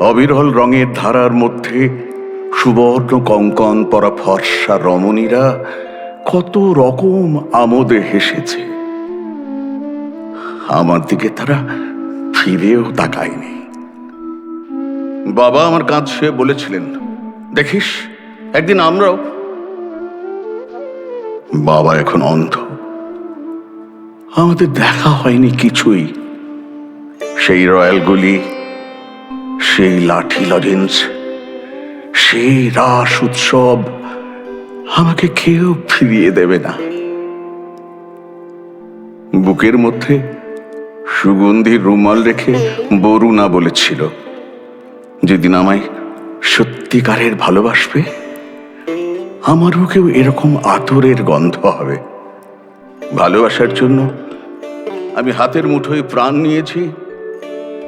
অবিরল রঙের ধারার মধ্যে সুবর্ণ কঙ্কন পরা ফর্সা রমণীরা কত রকম আমোদে হেসেছে। আমার দিকে তারা ফিরেও তাকায়নি। বাবা আমার কাঁধ শুয়ে বলেছিলেন, দেখিস, একদিন আমরাও বাবা এখন অন্ধ। আমাদের দেখা হয়নি কিছুই। সেই রয়্যালগুলি সেই লাঠি লজেন্স, সেই রাস উৎসব আমাকে কেউ ফিরিয়ে দেবে না। বুকের মধ্যে সুগন্ধি রুমাল রেখে বরুণা বলেছিল, যেদিন আমায় সত্যিকারের ভালোবাসবে আমার বুকেও এরকম আতরের গন্ধ হবে। ভালোবাসার জন্য আমি হাতের মুঠোয় প্রাণ নিয়েছি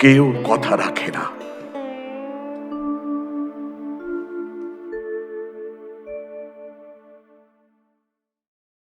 কেউ কথা রাখে না।